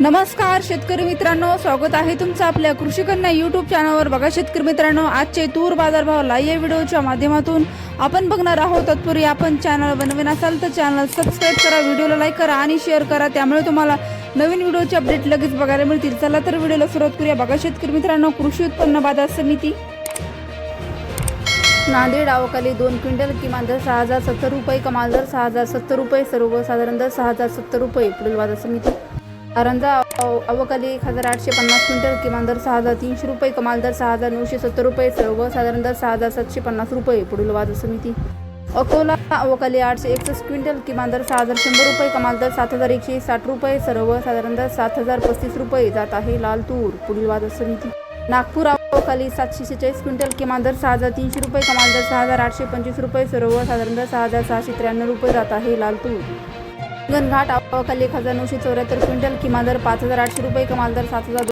नमस्कार शेतकरी मित्रांनो. स्वागत आहे तुमचं आपल्या कृषी कन्या युट्यूब चॅनलवर बघा शेतकरी मित्रांनो आजचे तूर बाजारभाव लाईव्ह या व्हिडिओच्या माध्यमातून. आपण बघणार आहोत तत्पूर्वी आपण चॅनल बनवीन असाल तर चॅनल सबस्क्राईब करा व्हिडिओला लाईक करा आणि शेअर करा. त्यामुळे तुम्हाला नवीन व्हिडिओचे अपडेट लगेच बघायला मिळतील. चला तर व्हिडिओला सुरुवात करूया. बघा शेतकरी मित्रांनो कृषी उत्पन्न बाजार समिती. नांदेड आवकाली दोन क्विंटल किमान दर सहा हजार सत्तर रुपये कमाल दर सहा हजार सत्तर रुपये सर्वसाधारण दर सहा हजार सत्तर रुपये. पुढील बाजार समिती. कारंजा अव- अवकाली एक हजार आठशे पन्नास क्विंटल किमान दर सहा हजार तीनशे रुपये कमाल दर सहा हजार नऊशे सत्तर रुपये सर्वसाधारण दर सहा हजार सातशे पन्नास रुपये पुढील बाजार समिती. अकोला अवकाली आठशे एकसष्ट क्विंटल किमान दर सहा हजार शंभर रुपये कमाल दर सात हजार एकशे साठ रुपये सर्वसाधारण दर सात हजार पस्तीस रुपये जात आहे लाल तूर पुढील बाजार समिती. नागपूर अवकाली सातशे सेहेचाळीस क्विंटल किमान दर सहा हजार तीनशे रुपये कमाल दर सहा हजार आठशे पंचवीस रुपये सर्वसाधारण दर सहा हजार सहाशे त्र्याण्णव रुपये जात आहे लाल तूर. गणघाट अवकाली एक हजार नऊशे चौऱ्याहत्तर क्विंटल किमान दर पाच हजार आठशे रुपये कमाल दर सात हजार